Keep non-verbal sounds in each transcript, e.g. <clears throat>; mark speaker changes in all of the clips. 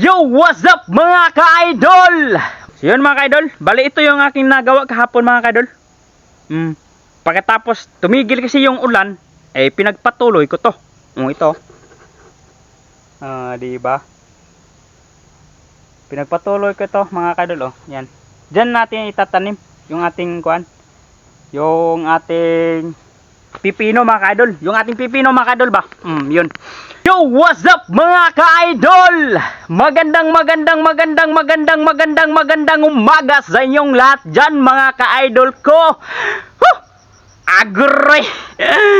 Speaker 1: Yo, what's up mga ka-idol? Yun mga ka-idol, bali ito yung aking nagawa kahapon mga ka-idol. Hmm. Pagkatapos tumigil kasi yung ulan, eh pinagpatuloy ko to. Um, ito. Ah, di ba? Pinagpatuloy ko to mga ka-idol oh. Yan. Diyan natin itatanim yung ating kuan. Yung ating pipino mga ka-idol. Yung ating pipino mga ka-idol ba? Hmm, yun. Yo, what's up mga ka-idol? Magandang magandang magandang magandang magandang magandang umaga sa inyong lahat dyan mga ka-idol ko. Huh! Agroy!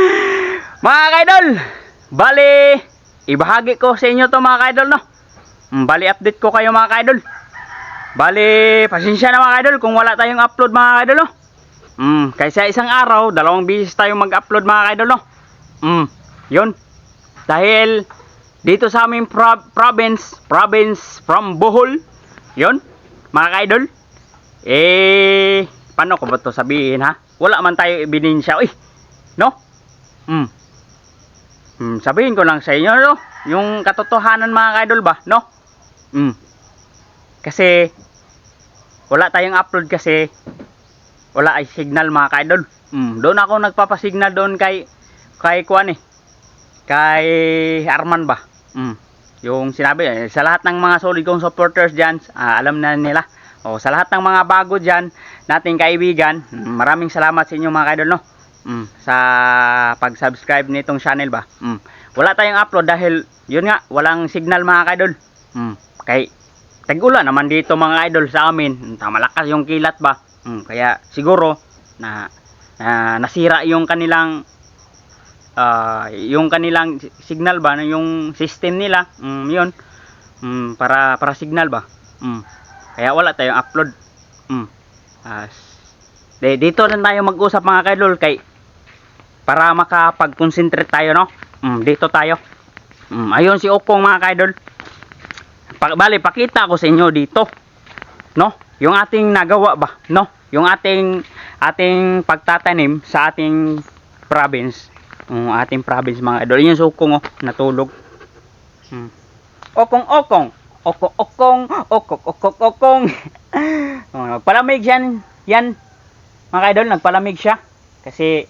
Speaker 1: <laughs> mga ka-idol, bali, ibahagi ko sa inyo to mga ka-idol no. Mm, Bali, update ko kayo mga ka-idol. Bali, pasensya na mga ka-idol kung wala tayong upload mga ka-idol no. Mm, kaysa isang araw, dalawang bisis tayong mag-upload mga ka-idol no. Mm, yun. Dahil dito sa aming pro- province, province from Bohol, yon mga ka-idol, eh, paano ko ba to sabihin ha? Wala man tayo ebidensya, eh, no? Hmm. Hmm, sabihin ko lang sa inyo, no? Yung katotohanan mga ka-idol ba, no? Hmm. Kasi, wala tayong upload kasi, wala ay signal mga ka-idol. Hmm, doon ako nagpapasignal doon kay, kay Kuan eh, kay Arman ba? Mm. Yung sinabi, eh, sa lahat ng mga solid kong supporters dyan, ah, alam na nila. O, sa lahat ng mga bago dyan, nating kaibigan, mm, maraming salamat sa inyo mga kaidol, no? Mm, sa pag-subscribe nitong channel ba? Mm. Wala tayong upload dahil, yun nga, walang signal mga kaidol. Mm. Kay, tag-ulan naman dito mga idol sa amin. Mm, Malakas yung kilat ba? Mm, kaya, siguro, na, na nasira yung kanilang ah yung kanilang signal ba yung system nila. Mm, yun. Mm, para para signal ba. Mm. kaya wala tayong upload. Mm. De, dito na tayo mag-usap mga kaidol kay para makapag-concentrate tayo no. Mm, dito tayo. Mm, ayun si Opong mga kaidol. Pa, bali pakita ko sa inyo dito no yung ating nagawa ba no yung ating ating pagtatanim sa ating province ang ating province mga idol. Yung sukong oh, natulog. Hmm. Okong okong. Okong okong. Okok <laughs> okong. oh, nagpalamig yan. Yan. Mga idol, nagpalamig siya. Kasi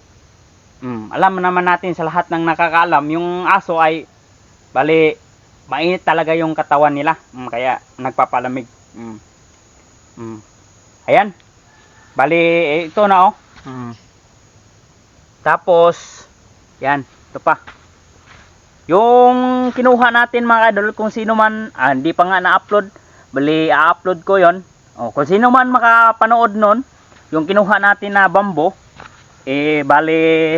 Speaker 1: hmm, alam naman natin sa lahat ng nakakaalam, yung aso ay bali mainit talaga yung katawan nila. Hmm, kaya nagpapalamig. Hmm. Hmm. Ayan. Bali, eh, ito na oh. Hmm. Tapos, yan, ito pa. Yung kinuha natin mga idol, kung sino man, ah, hindi pa nga na-upload, bali, a-upload ko yon. O, kung sino man makapanood nun, yung kinuha natin na bambo, eh, bali,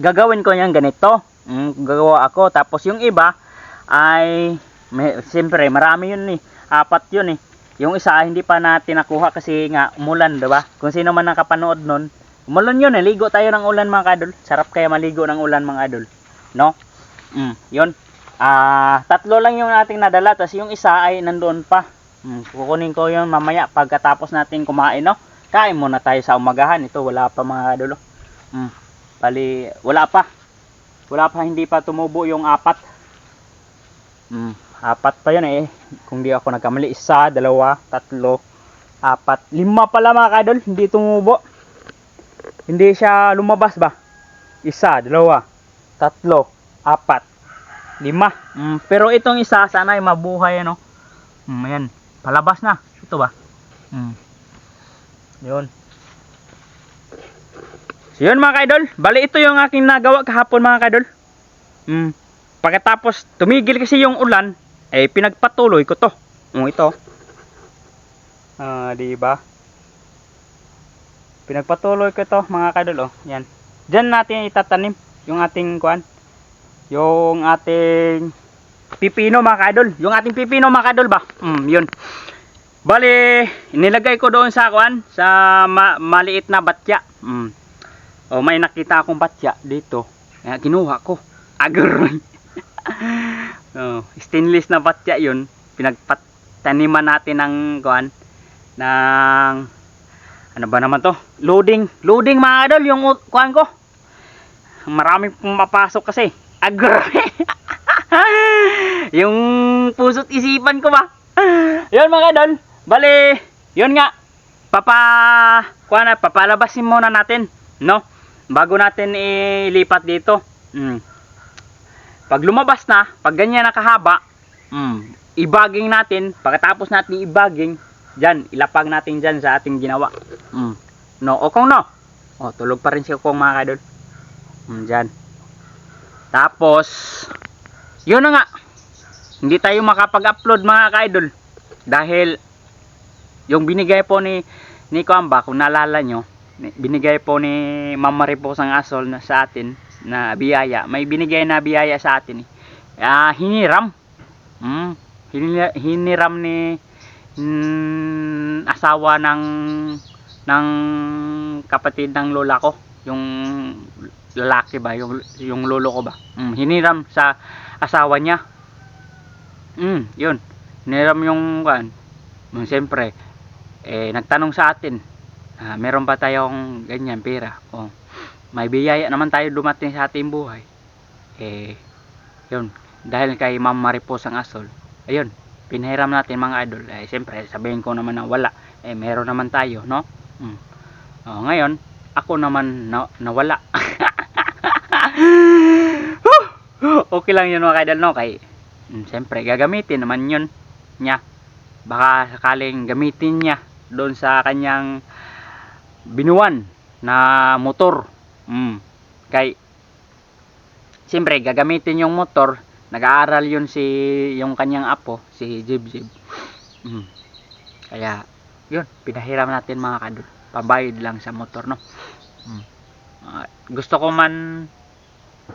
Speaker 1: gagawin ko yan ganito. Mm, gagawa ako. Tapos yung iba, ay, may, siyempre, marami yun eh. Apat yun eh. Yung isa, hindi pa natin nakuha kasi nga, umulan, diba? Kung sino man nakapanood nun, Umulan yun, eh. ligo tayo ng ulan mga kadol. Sarap kaya maligo ng ulan mga kadol. No? Mm, yun. Ah, tatlo lang yung ating nadala, tapos yung isa ay nandoon pa. Mm, kukunin ko yun mamaya pagkatapos natin kumain, no? Kain muna tayo sa umagahan. Ito, wala pa mga kadol. oh. Mm, bali, wala pa. Wala pa, hindi pa tumubo yung apat. Mm, apat pa yun eh. Kung di ako nagkamali, isa, dalawa, tatlo, apat, lima pala mga kadol, hindi tumubo hindi siya lumabas ba? Isa, dalawa, tatlo, apat, lima. Mm, pero itong isa, sana ay mabuhay ano. Mm, ayan, palabas na. Ito ba? Mm. Yun. So yun mga kaidol, bali ito yung aking nagawa kahapon mga kaidol. Mm. Pagkatapos tumigil kasi yung ulan, eh pinagpatuloy ko to. Mm, ito. Ah, di ba? Pinagpatuloy ko to mga kadol oh. Yan. Diyan natin itatanim yung ating kuan. Yung ating pipino mga kadol. Yung ating pipino mga kadol ba? Mm, yun. Bali, nilagay ko doon sa kuan sa ma maliit na batya. Mm. Oh, may nakita akong batya dito. Kaya kinuha ko. Agroy. <laughs> oh, stainless na batya yun. Pinagpataniman natin ng kuan ng ano ba naman to? Loading. Loading mga idol yung kuhan ko. Marami pumapasok kasi. Agroy. <laughs> yung puso't isipan ko ba? <laughs> yun mga idol. Bali, yun nga. Papa, kuha na, papalabasin muna natin. No? Bago natin ilipat dito. Mm. Pag lumabas na, pag ganyan nakahaba, mm, ibaging natin. Pagkatapos natin ibaging, dyan, ilapag natin dyan sa ating ginawa. Mm. No, o kung no. O, tulog pa rin si Kong mga idol. Mm, dyan. Tapos, yun na nga. Hindi tayo makapag-upload mga ka-idol. Dahil, yung binigay po ni ni Kuamba, kung naalala nyo, ni- binigay po ni Mama Ripos ang asol na, sa atin na biyaya. May binigay na biyaya sa atin. Eh. Ah, hiniram. Mm, hinira- hiniram ni mm, asawa ng ng kapatid ng lola ko. Yung lalaki ba, yung, yung lolo ko ba. Mm, hiniram sa asawa niya. Mm, yun. Hiniram yung kan. Mm, siyempre, eh, nagtanong sa atin, ah, meron ba tayong ganyan pera? O, may biyaya naman tayo dumating sa ating buhay. Eh, yun. Dahil kay Ma'am Maripos ang asol, ayun, pinahiram natin mga idol. Eh, siyempre, sabihin ko naman na wala. Eh, meron naman tayo, no? Mm. Oh, ngayon, ako naman na, nawala. <laughs> okay lang yun mga idol, no? Kay, mm, siyempre, gagamitin naman yun niya. Baka sakaling gamitin niya doon sa kanyang binuwan na motor. Mm. Kay, siyempre, gagamitin yung motor. Nag-aaral yun si, yung kanyang apo, si Jib Jib. Mm. Kaya, yun, pinahiram natin mga kadol. Pabayad lang sa motor, no? Mm. Ah, gusto ko man,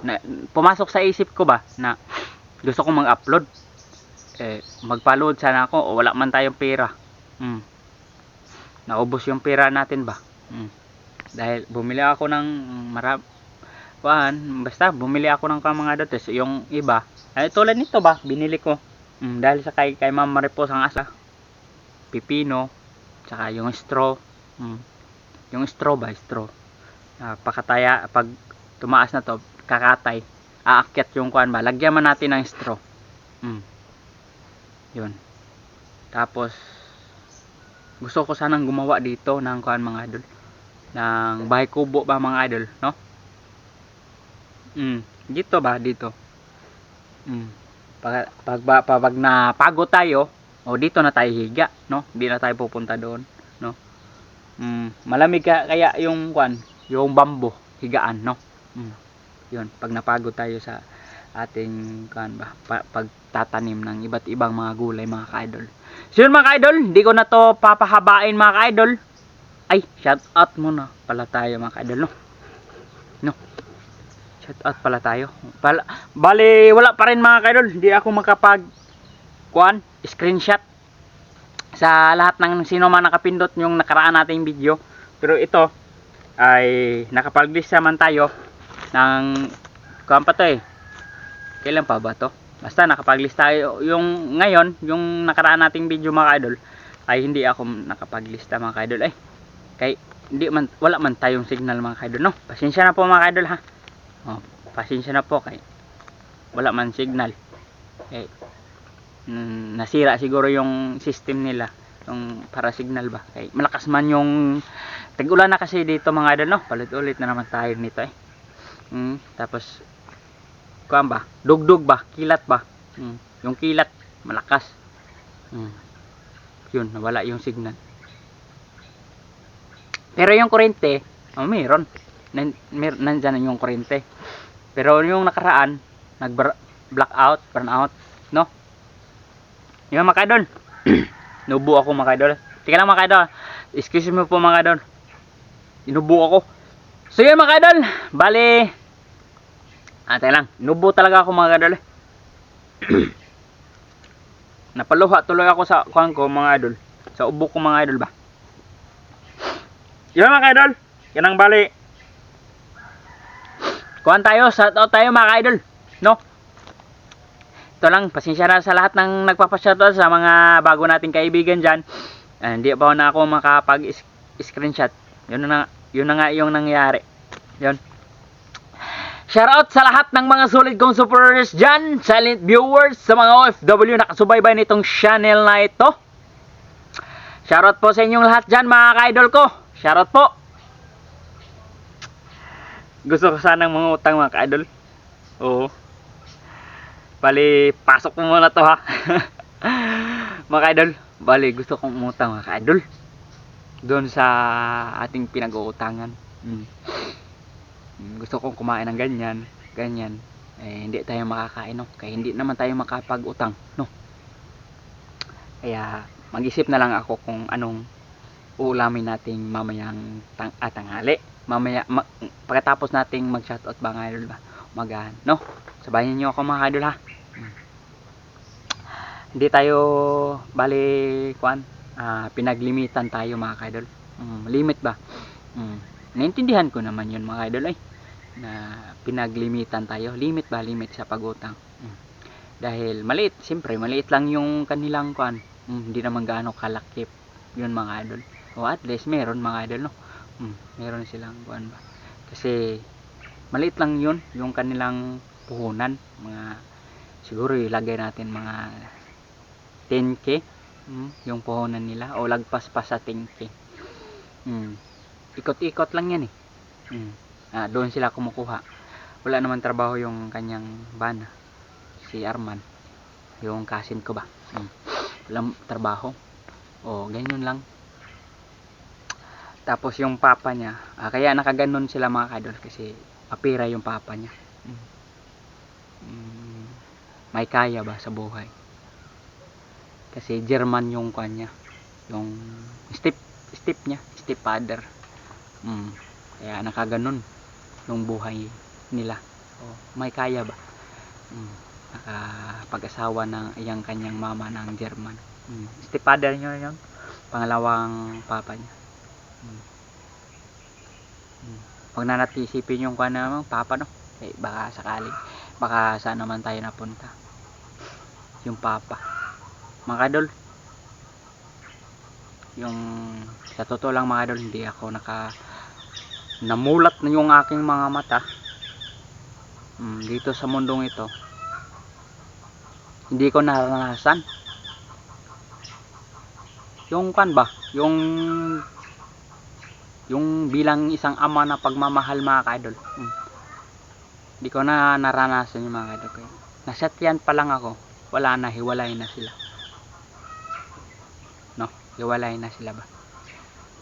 Speaker 1: na, pumasok sa isip ko ba, na gusto ko mag-upload. Eh, magpa-load sana ako, o wala man tayong pera. Mm. Naubos yung pera natin ba? Mm. Dahil bumili ako ng marab Kuan, basta bumili ako ng mga dates, yung iba. Ay tulad nito ba, binili ko. Mm, dahil sa kay kay Ma'am Maripos ang asa. Pipino, tsaka yung straw. Mm, yung straw ba, straw. Ah, pakataya pag tumaas na to, kakatay. Aakyat yung kuan ba, lagyan man natin ng straw. Mm. Yun. Tapos gusto ko sanang gumawa dito ng kuan mga idol ng bahay kubo ba mga idol no? Mm, dito ba? Dito. Mm. pag, pag, pag, pag napagod tayo o dito na tayo higa no? Hindi na tayo pupunta doon no? Mm, malamig ka, kaya yung kuan yung bambo higaan no? Mm. yun pag napagod tayo sa ating kuan ba pa, pagtatanim ng iba't ibang mga gulay mga ka-idol. So yun mga ka-idol, hindi ko na to papahabain mga ka-idol. Ay, shout out muna pala tayo mga ka-idol, no? No. Shout out pala tayo. Pala, bali, wala pa rin mga ka-idol. Hindi ako makapag kuan, screenshot sa lahat ng sino man nakapindot yung nakaraan nating video. Pero ito ay nakapag-list naman tayo ng kuan pa to eh. Kailan pa ba to? Basta nakapag-list tayo. Yung ngayon, yung nakaraan nating video mga idol, ay hindi ako nakapaglista mga idol. Ay, kay hindi man wala man tayong signal mga idol, no. Pasensya na po mga idol ha. Oh, pasensya na po kay wala man signal. Kay mm, nasira siguro yung system nila yung para signal ba. Kay malakas man yung tag-ulan na kasi dito mga idol, no. Palit-ulit na naman tayo nito eh. Mm, tapos kuan ba? Dugdug ba? Kilat ba? Mm. Yung kilat malakas. Mm. Yun, nawala yung signal. Pero yung kuryente, oh, meron. Nan, mer, nandyan na yung kuryente. Pero yung nakaraan, nag blackout, burnout, no? Yung mga kadol. <clears throat> Nubo ako mga kadol. Tika lang mga kadol. Excuse me po mga kadol. Inubo ako. So yun mga kadol. Bali, Ate lang, nubo talaga ako mga kadol. <clears throat> Napaluha tuloy ako sa kuhan ko mga idol. Sa ubo ko mga idol ba. Yan mga idol. Yan ang bali. Kuhan tayo, sa out tayo mga idol. No? Ito lang, pasensya na sa lahat ng nagpapashoutout sa mga bago nating kaibigan dyan. Ah, Hindi pa na ako makapag-screenshot. Yun na, yun na nga yung nangyari. Yun. Shoutout sa lahat ng mga solid kong supporters dyan, silent viewers, sa mga OFW na kasubaybay nitong channel na ito. Shoutout po sa inyong lahat dyan, mga ka-idol ko. Shoutout po. Gusto ko sanang mga utang, mga ka-idol. Oo. Bali, pasok mo muna to ha. <laughs> mga ka-idol, bali, gusto kong umutang, mga ka-idol. Doon sa ating pinag-uutangan. Mm. Mm, gusto kong kumain ng ganyan, ganyan, eh, hindi tayo makakain, no? Kaya hindi naman tayo makapag-utang, no? Kaya, mag-isip na lang ako kung anong uulamin nating mamayang tang ah, tanghali. Mamaya, ma- pagkatapos nating mag-shoutout nga idol ba? Magahan, no? Sabayan niyo ako mga idol ha. Mm. Hindi tayo, bali, kwan, ah, pinaglimitan tayo mga idol. Mm, limit ba? Mm. Naintindihan ko naman yun mga idol ay na pinaglimitan tayo. Limit ba? Limit sa pagutang. Mm. Dahil maliit, siyempre maliit lang yung kanilang kuan. Mm, hindi naman gaano kalakip yun mga idol. O at least meron mga idol no. Mm, meron silang kuan ba. Kasi maliit lang yun yung kanilang puhunan. Mga siguro ilagay natin mga 10k mm, yung puhunan nila o lagpas pa sa 10k. Mm ikot-ikot lang yan eh. Mm. Ah, doon sila kumukuha. Wala naman trabaho yung kanyang bana. Si Arman. Yung kasin ko ba. Mm. Walang trabaho. O, ganyan lang. Tapos yung papa niya, ah, kaya nakaganon sila mga kadol kasi papira yung papa niya. Mm. Mm. May kaya ba sa buhay? Kasi German yung kanya. Yung step step niya, step father. Mm. Kaya nakaganon yung buhay nila. Oh, may kaya ba? Mm. Nakapag-asawa ng iyang kanyang mama ng German. Mm. Stepfather niyo yun. Pangalawang papa niya. Mm. Mm. Pag nanatisipin yung kanya naman, papa no? Eh, baka sakali. Baka saan naman tayo napunta. Yung papa. Mga kadol, yung sa totoo lang mga idol hindi ako naka namulat na yung aking mga mata mm, dito sa mundong ito hindi ko naranasan yung kan ba yung yung bilang isang ama na pagmamahal mga kaidol. Mm. hindi ko na naranasan yung mga kaidol ko nasa tiyan pa lang ako. Wala na hiwalay na sila. No? Hiwalay na sila ba?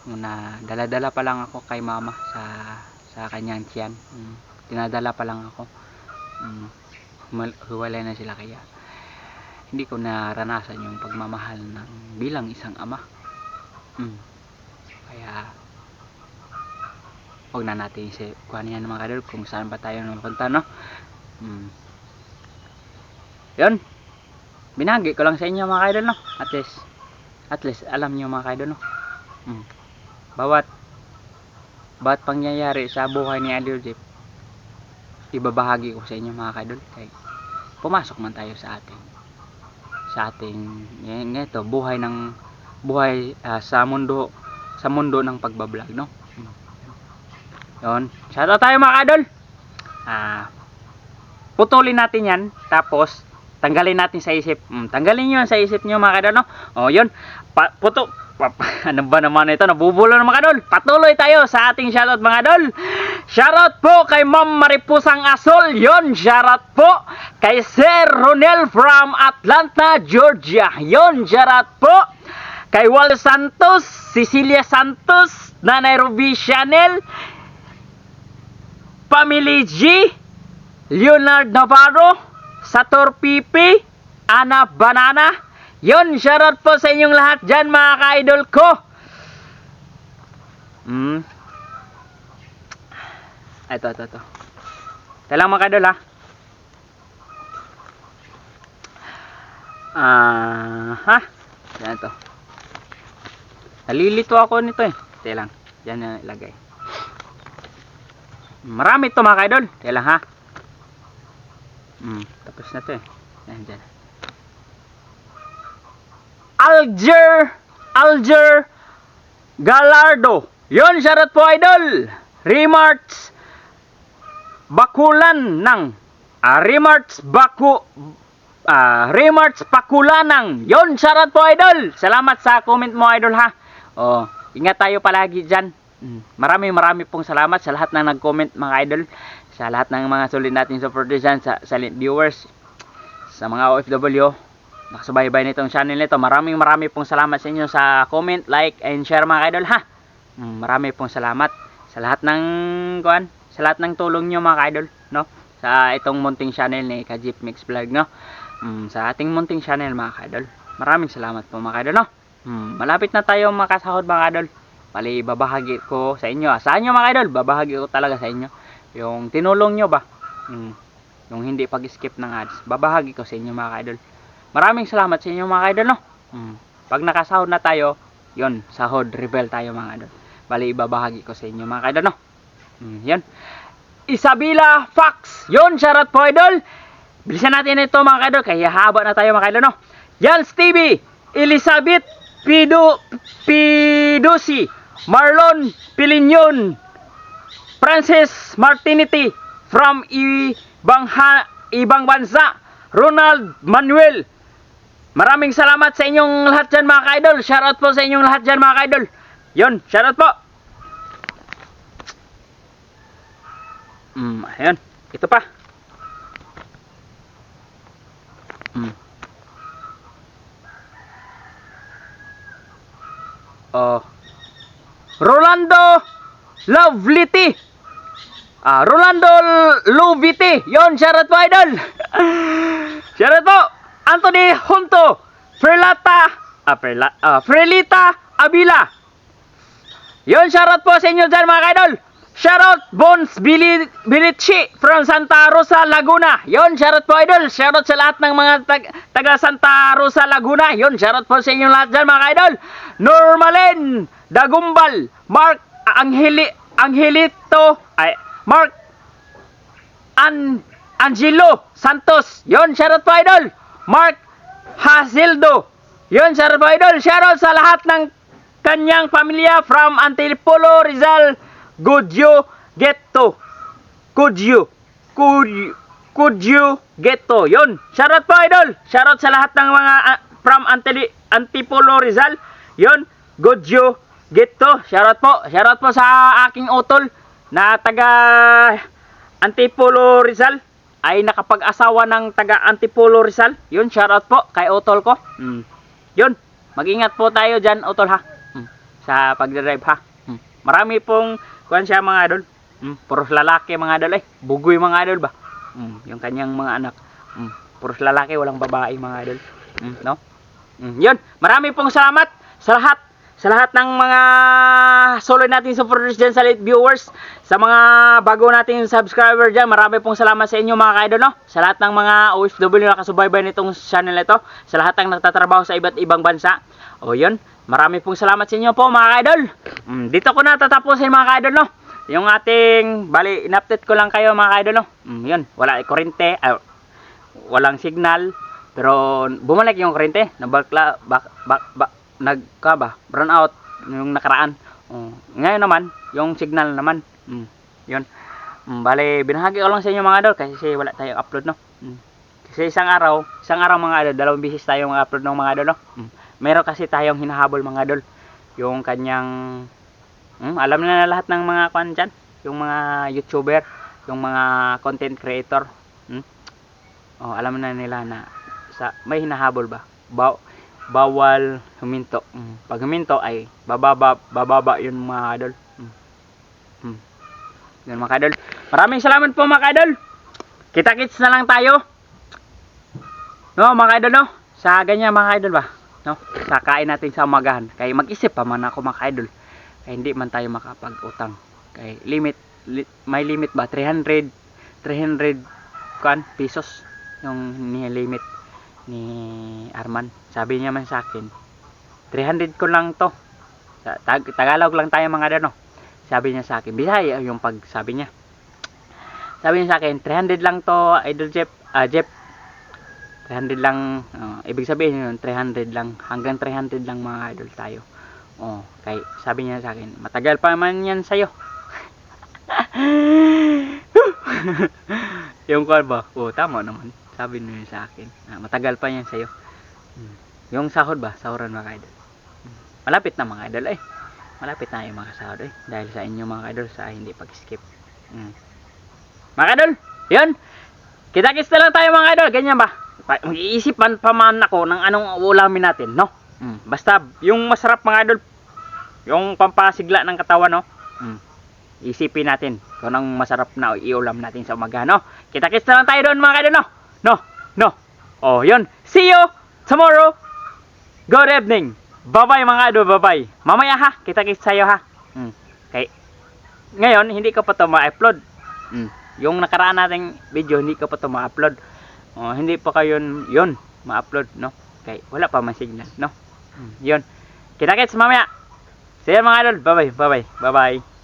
Speaker 1: Na dala-dala pa lang ako kay mama sa sa kanyang tiyan. Mm. dinadala pa lang ako. Mm. Humal- huwalay na sila kaya hindi ko naranasan yung pagmamahal ng bilang isang ama. Mm. kaya huwag na natin isip ano yan mga kadol kung saan ba tayo napunta no? Mm. yun. Binagi ko lang sa inyo mga kadol no? At least at least alam niyo mga kadol no? Mm bawat bawat pangyayari sa buhay ni Idol Jeep ibabahagi ko sa inyo mga kadol kay pumasok man tayo sa ating sa ating yan ito buhay ng buhay ah, sa mundo sa mundo ng pagbablog no yon shout out tayo mga kadol ah putulin natin yan tapos tanggalin natin sa isip mm, tanggalin yan sa isip nyo mga kadol no o yun pa, puto Pap- <laughs> ano ba naman ito? Nabubulo na mga kadol. Patuloy tayo sa ating shoutout mga kadol. Shoutout po kay Ma'am Maripusang Asol. Yon, shoutout po kay Sir Ronel from Atlanta, Georgia. Yon, shoutout po kay Wal Santos, Cecilia Santos, Nanay Ruby Chanel, Family G, Leonard Navarro, Sator Pipi, Ana Banana, Yon, shoutout po sa inyong lahat dyan mga ka-idol ko. Hmm. Ito, ito, ito. Ito lang mga ka-idol ha. Ah, ha? Yan ito. Nalilito ako nito eh. Ito lang. Yan na ilagay. Marami ito mga ka-idol. Ito lang ha. Hmm, tapos na ito eh. Yan, dyan. Alger Alger Galardo. Yon, shoutout po idol. Remarks Bakulan ng ah, Remarts Baku ah, Remarts Pakulanang. Yon, shoutout po idol. Salamat sa comment mo idol ha. Oh, ingat tayo palagi diyan. Maraming marami pong salamat sa lahat ng nag-comment mga idol. Sa lahat ng mga sulit nating supporters dyan, sa silent viewers, sa mga OFW, nakasubaybay nitong channel nito. Maraming marami pong salamat sa inyo sa comment, like, and share mga idol ha. Mm, marami pong salamat sa lahat ng kuan, sa lahat ng tulong nyo mga idol, no? Sa itong munting channel ni Kajip Mix Vlog, no? Mm, sa ating munting channel mga idol. Maraming salamat po mga idol, no? Mm, malapit na tayo makasahod mga idol. Bali, babahagi ko sa inyo. Saan nyo mga idol? Babahagi ko talaga sa inyo. Yung tinulong nyo ba? Mm, yung hindi pag-skip ng ads. Babahagi ko sa inyo mga idol. Maraming salamat sa inyo mga idol, no? Mm. Pag nakasahod na tayo, yon sahod, rebel tayo mga idol. Bali, ibabahagi ko sa inyo mga idol, no? Mm, yan. Isabela Fox. Yon, shoutout po idol. Bilisan natin ito mga idol. Kaya haba na tayo mga idol, no? Yan, Stevie. Elizabeth Pido, Pidusi. Marlon Pilinyon. Francis Martinity from ibang ha, ibang bansa. Ronald Manuel. Maraming salamat sa inyong lahat dyan mga ka-idol. Shoutout po sa inyong lahat dyan mga ka-idol. Yun, shoutout po. Mm, ayun. Ito pa. Mm. Oh. Rolando Lovelity. Ah, Rolando Lovity. Yon, shoutout po idol. <laughs> shoutout po. Anthony Junto. Frelata. Ah, Frela, ah, Abila. Yon, shoutout po sa inyo dyan mga idol. Shoutout Bones Bili, Bilichi from Santa Rosa, Laguna. Yon, shoutout po idol. Shoutout sa lahat ng mga tag, taga Santa Rosa, Laguna. Yon, shoutout po sa inyo lahat dyan mga idol. Normalen Dagumbal. Mark Angeli, Angelito. Ay, Mark An, Angelo Santos. Yon, shoutout po idol. Mark Hasildo. Yon, shoutout po idol. Shoutout sa lahat ng kanyang pamilya from Antipolo, Rizal, Goodyo, Ghetto. Goodyo. Goodyo. Goodyo, Ghetto. Yon. Shoutout po idol. Shoutout sa lahat ng mga ah, from Antili, Antipolo, Rizal. Yon. Goodyo, Ghetto. Shoutout po. Shoutout po sa aking utol na taga Antipolo, Rizal ay nakapag-asawa ng taga Antipolo Rizal. Yun, shoutout po kay Utol ko. Mm. Yun, mag-ingat po tayo dyan, Utol ha. Mm. Sa pagdadrive ha. Mm. Marami pong, kuhan siya mga idol. Mm. Puros lalaki mga idol eh. Bugoy mga idol ba? Mm. Yung kanyang mga anak. Mm. Puros lalaki, walang babae mga idol. Mm. No? Mm. Yun, marami pong salamat sa lahat sa lahat ng mga solo nating supporters dyan sa late viewers, sa mga bago nating subscriber dyan, marami pong salamat sa inyo mga kaidol, no? Sa lahat ng mga OFW na kasubaybay nitong channel ito, sa lahat ng nagtatrabaho sa iba't ibang bansa. O yun, marami pong salamat sa inyo po mga kaidol. Mm, dito ko na tatapusin mga kaidol, no? Yung ating, bali, in-update ko lang kayo mga kaidol, no? Mm, yun, wala kurente, ay, walang signal, pero bumalik yung kurente, nabakla, bak, bak, bak, nagka ba, brown out yung nakaraan. Oh, ngayon naman, yung signal naman. Mm, yun. Mm, bale, binahagi ko lang sa inyo mga idol kasi wala tayong upload no. Mm. Kasi isang araw, isang araw mga idol, dalawang bisis tayo mga upload ng mga idol no. Mm. Meron kasi tayong hinahabol mga idol. Yung kanyang mm, alam na, na lahat ng mga kwan yung mga YouTuber, yung mga content creator. Mm. Oh, alam na nila na sa may hinahabol ba? Ba bawal huminto. Mm. Pag huminto ay bababa bababa 'yun mga idol. Mm. Mm. Yun mga idol. Maraming salamat po mga idol. Kita-kits na lang tayo. No, mga idol no. Sa ganyan mga idol ba? No? Sa kain natin sa umagahan. Kaya mag-isip pa man ako mga idol. Kaya hindi man tayo makapag-utang. Kaya limit li, may limit ba 300 300 kan pesos yung ni-limit ni Arman. Sabi niya man sa akin, 300 ko lang to. Sa tag Tagalog lang tayo mga ano. Sabi niya sa akin, Bisaya yung pag sabi niya. Sabi niya sa akin, 300 lang to, Idol Jeff, ah Jeff. 300 lang, ah, ibig sabihin yun, 300 lang, hanggang 300 lang mga idol tayo. Oh, kay sabi niya sa akin, matagal pa man yan sa'yo. <laughs> yung kwan ba? Oo, tama naman. Sabi nyo yun sa akin. Ah, matagal pa yan sa'yo. Hmm. Yung sahod ba? Sahuran mga idol. Hmm. Malapit na mga idol eh. Malapit na yung mga sahod eh. Dahil sa inyo mga idol sa hindi pag-skip. Hmm. Mga idol, yun. Kita-kits na lang tayo mga idol. Ganyan ba? Pa- Mag-iisip man pa man ako ng anong ulamin natin, no? Hmm. Basta, yung masarap mga idol, yung pampasigla ng katawan, no? Hmm. Isipin natin kung anong masarap na iulam natin sa umaga, no? Kita-kits na lang tayo doon mga idol, no? No, no. Oh, yun. See you tomorrow. Good evening. Bye-bye mga idol, bye-bye. Mamaya ha, kita-kits tayo ha. Hmm. Kay, ngayon, hindi ko pa to ma-upload. Hmm. Yung nakaraan nating video, hindi ko pa to ma-upload. Oh, hindi pa kayo yun ma-upload, no? Kay, wala pa man signal, no? Hmm. Yun. Kita-kits mamaya. See you mga idol. Bye-bye, bye-bye, bye-bye.